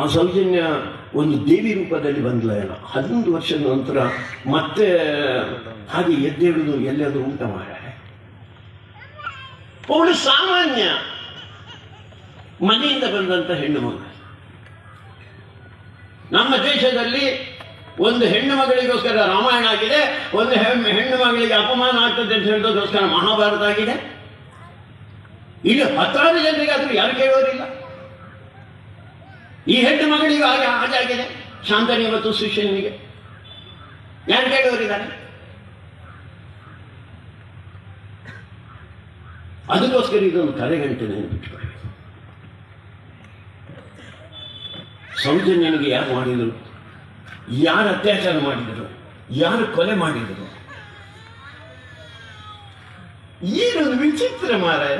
ಆ ಸೌಜನ್ಯ ಒಂದು ದೇವಿ ರೂಪದಲ್ಲಿ ಬಂದ್ಲ ಎಲ್ಲ ಹದಿನೊಂದು ವರ್ಷದ ನಂತರ ಮತ್ತೆ ಹಾಗೆ ಎದ್ದೇಳುದು ಎಲ್ಲಾದರೂ ಊಟ ಮಾಡ ಅವಳು ಸಾಮಾನ್ಯ ಮನೆಯಿಂದ ಬಂದಂತ ಹೆಣ್ಣು ಮಗ. ನಮ್ಮ ದೇಶದಲ್ಲಿ ಒಂದು ಹೆಣ್ಣು ಮಗಳಿಗೋಸ್ಕರ ರಾಮಾಯಣ ಆಗಿದೆ, ಒಂದು ಹೆಣ್ಣು ಮಗಳಿಗೆ ಅಪಮಾನ ಆಗ್ತದೆ ಅಂತ ಹೇಳೋದಕ್ಕೋಸ್ಕರ ಮಹಾಭಾರತ ಆಗಿದೆ. ಇಲ್ಲಿ ಹತ್ತಾರು ಅದು ಯಾರು ಕೇಳೋರಿಲ್ಲ ಈ ಹೆಣ್ಣು ಮಗಳಿಗೂ ಹಾಗೆ ಹಾಗಾಗಿದೆ ಶಾಂತನಿ ಮತ್ತು ಸುಶೀಲನಿಗೆ ಯಾರು ಕೇಳುವರಿದ್ದಾರೆ ಅದಕ್ಕೋಸ್ಕರ ಇದೊಂದು ತಲೆಗಂಟೆ ನೆನಪಿಟ್ಕೊಳ್ಳಿ ಸೌಜನ್ಯನಿಗೆ ಯಾರು ಮಾಡಿದರು? ಯಾರು ಅತ್ಯಾಚಾರ ಮಾಡಿದರು? ಯಾರು ಕೊಲೆ ಮಾಡಿದರು? ಏನೊಂದು ವಿಚಿತ್ರ ಮಾರಾಯ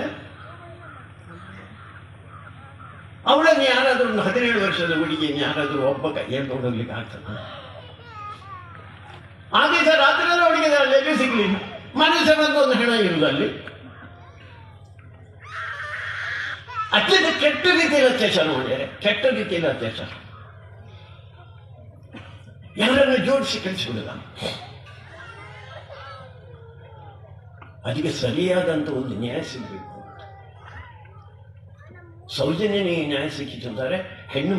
ಅವಳನ್ನು ಯಾರಾದರೂ ಒಂದು ಹದಿನೇಳು ವರ್ಷದ ಹುಡುಗಿಯನ್ನು ಯಾರಾದರೂ ಒಬ್ಬ ಕೈಯಲ್ಲಿ ತೊಗೊಂಡೋಗ್ಲಿಕ್ಕೆ ಆಗ್ತದ? ಆ ದಿವಸ ರಾತ್ರಿ ಎಲ್ಲ ಅವಳಿಗೆ ಅಲ್ಲಿ ಸಿಗ್ಲಿಲ್ಲ ಮನುಷ್ಯನದ್ದು ಒಂದು ಹೆಣ ಇರುವುದಲ್ಲಿ ಅತ್ಯಂತ ಕೆಟ್ಟ ರೀತಿಯಲ್ಲಿ ಅತ್ಯಾಚಾರ ಮಾಡಿದ್ದಾರೆ. ಕೆಟ್ಟ ರೀತಿಯಲ್ಲಿ ಅತ್ಯಾಚಾರ. ಯಾರನ್ನು ಜೋಡಿಸಿ ಕಳಿಸಿಬಿಡಲ್ಲ ಅದಕ್ಕೆ ಸರಿಯಾದಂಥ ಒಂದು ನ್ಯಾಯ ಸಿಗಬೇಕು. ಸೌಜನ್ಯನಿಗೆ ನ್ಯಾಯ ಸಿಕ್ಕಿತು ಅಂದರೆ ಹೆಣ್ಣು